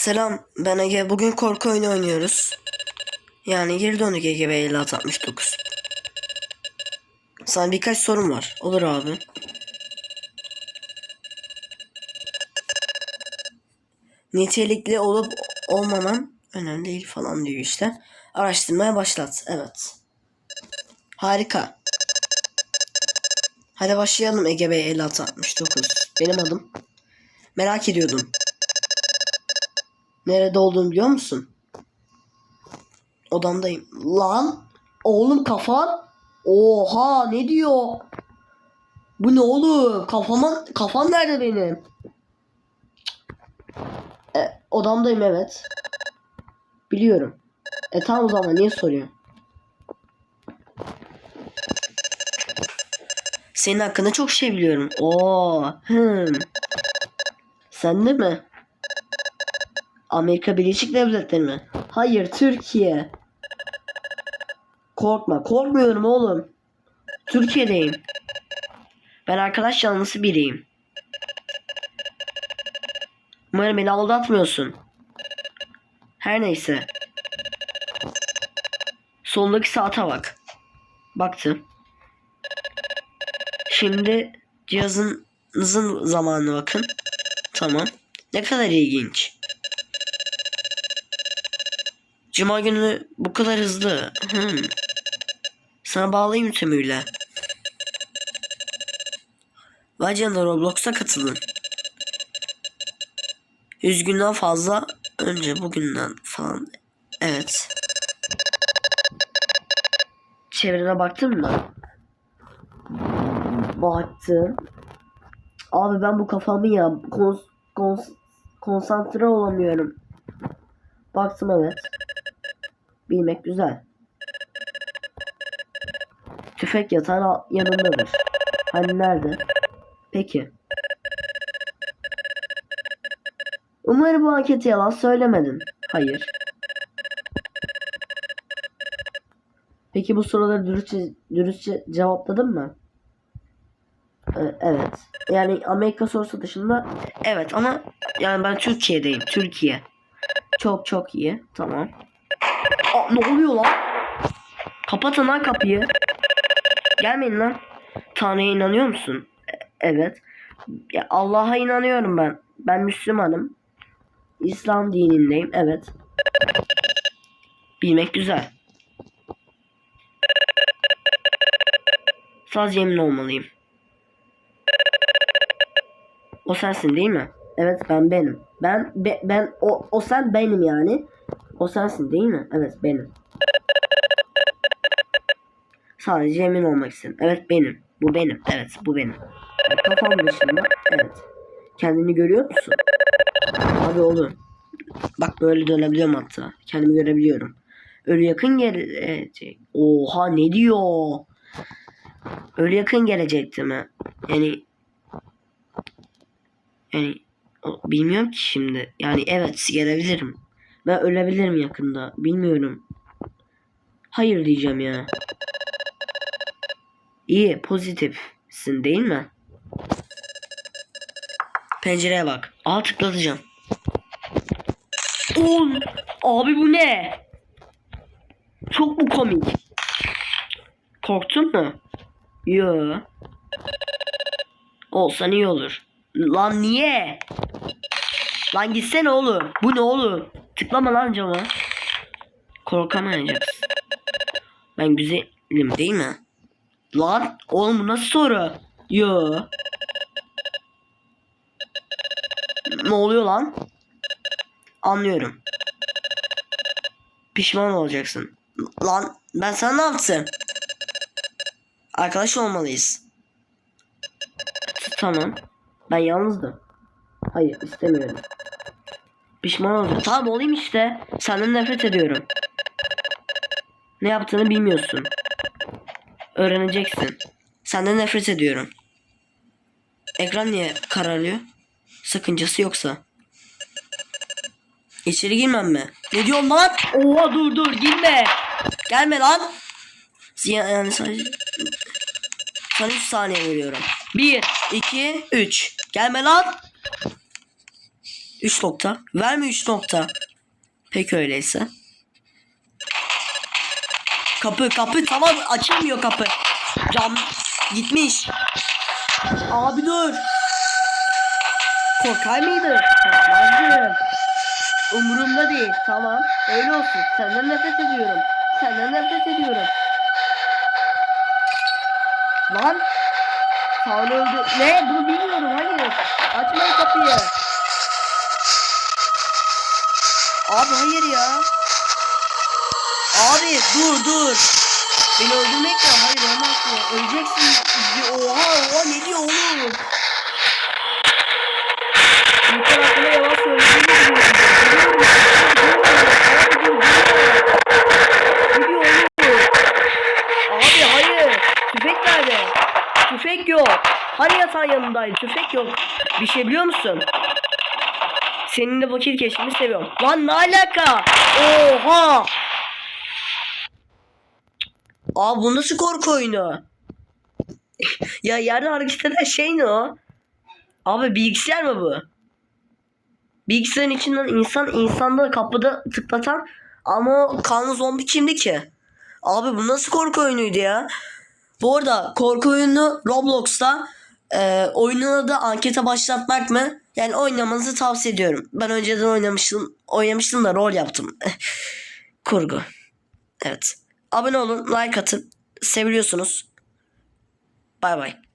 Selam ben Ege. Bugün korku oyunu oynuyoruz. Yani geri döndük Ege ve 5669. Sana birkaç sorum var. Olur abi. Nitelikli olup olmaman önemli değil falan diyor işte. Araştırmaya başlat. Evet. Harika. Hadi başlayalım Ege Bey 5669. Benim adım. Merak ediyordum. Nerede olduğunu biliyor musun? Odamdayım. Lan oğlum kafan. Oha ne diyor? Bu ne oğlum? Kafama, kafam nerede benim? E, odamdayım evet. Biliyorum. E tamam o zaman niye soruyorsun? Senin hakkında çok şey biliyorum. Oo, hmm. Sen de mi? Amerika Birleşik Devletleri mi? Hayır, Türkiye. Korkma, korkmuyorum oğlum. Türkiye'deyim. Ben arkadaş yanlısı biriyim. Umarım beni aldatmıyorsun. Her neyse. Sondaki saate bak. Baktım. Şimdi cihazınızın zamanına bakın. Tamam. Ne kadar ilginç. Cuma günü bu kadar hızlı. Hmm. Sana bağlayayım tümüyle. Vay canına Roblox'a katılın. 100 günden fazla önce bugünden falan. Evet. Çevrene baktın mı? Baktım. Abi ben bu kafamı ya kons, kons, konsantre olamıyorum. Baktım evet. Bilmek güzel. Tüfek yatağın yanındadır. Hani nerede? Peki. Umarım bu ankete yalan söylemedin. Hayır. Peki bu soruları dürüstçe, dürüstçe cevapladın mı? Ee, evet. Yani Amerika sorusu dışında evet ama yani ben Türkiye'deyim. Türkiye. Çok çok iyi. Tamam. Aa, ne oluyor lan? Kapatın lan kapıyı. Gelmeyin lan. Tanrı'ya inanıyor musun? E- evet. Ya Allah'a inanıyorum ben. Ben Müslümanım. İslam dinindeyim. Evet. Bilmek güzel. Sadece emin olmalıyım. O sensin değil mi? Evet ben benim. Ben be- ben o o sen benim yani. O sensin değil mi? Evet benim. Sadece emin olmak istedim. Evet benim. Bu benim. Evet bu benim. Kafam dışında. Evet. Kendini görüyor musun? Abi oğlum. Bak böyle dönebiliyorum hatta. Kendimi görebiliyorum. Ölü yakın gelecek. Oha ne diyor? Ölü yakın gelecekti mi? Yani yani bilmiyorum ki şimdi. Yani evet gelebilirim. Ben ölebilirim yakında. Bilmiyorum. Hayır diyeceğim ya. İyi pozitifsin değil mi? Pencereye bak. Aa tıklatacağım. Oğlum, abi bu ne? Çok mu komik? Korktun mu? Yo. Olsan iyi olur. Lan niye? Lan gitsene oğlum. Bu ne oğlum? Tıklama lan cama. Korkamayacaksın. Ben güzelim değil mi? Lan oğlum bu nasıl soru? Yo. Ne oluyor lan? Anlıyorum. Pişman olacaksın. Lan ben sana ne yaptım? Arkadaş olmalıyız. Tamam. Ben yalnızdım. Hayır istemiyorum. Pişman olacağım. Tamam olayım işte. Senden nefret ediyorum. Ne yaptığını bilmiyorsun. Öğreneceksin. Senden nefret ediyorum. Ekran niye kararıyor? Sakıncası yoksa. İçeri girmem mi? Ne diyorsun lan? Oha dur dur girme. Gelme lan. Ziya yani sadece... Sana 3 saniye veriyorum. 1, 2, 3. Gelme lan. 3 nokta. Verme 3 nokta. Peki öyleyse. Kapı kapı tamam açılmıyor kapı. Cam gitmiş. Abi dur. Korkar mıydın? Korkmazdım. Umurumda değil. Tamam. Öyle olsun. Senden nefret ediyorum. Senden nefret ediyorum. Lan. Sağlı öldü. Ne? Bunu bilmiyorum. Hayır. Açmayın kapıyı. Abi hayır ya. Abi dur dur. Beni öldürmek mi? Hayır olmaz ya. Öleceksin. Oha oha ne diyor oğlum? İnsan hakkında yalan söylediğini? Abi hayır. Tüfek nerede? Tüfek yok. Hani yatağın yanındaydı? Tüfek yok. Bir şey biliyor musun? Seninle vakit geçirmeyi seviyorum. Lan ne alaka? Oha! Aa bu nasıl korku oyunu? ya yerde hareket eden şey ne o? Abi bilgisayar mı bu? Bilgisayarın içinden insan insanda kapıda tıklatan ama o kanlı zombi kimdi ki? Abi bu nasıl korku oyunuydu ya? Bu arada korku oyunu Roblox'ta e, oyunun adı ankete başlatmak mı? Yani oynamanızı tavsiye ediyorum. Ben önceden oynamıştım. Oynamıştım da rol yaptım. Kurgu. Evet. Abone olun, like atın. Seviliyorsunuz. Bay bay.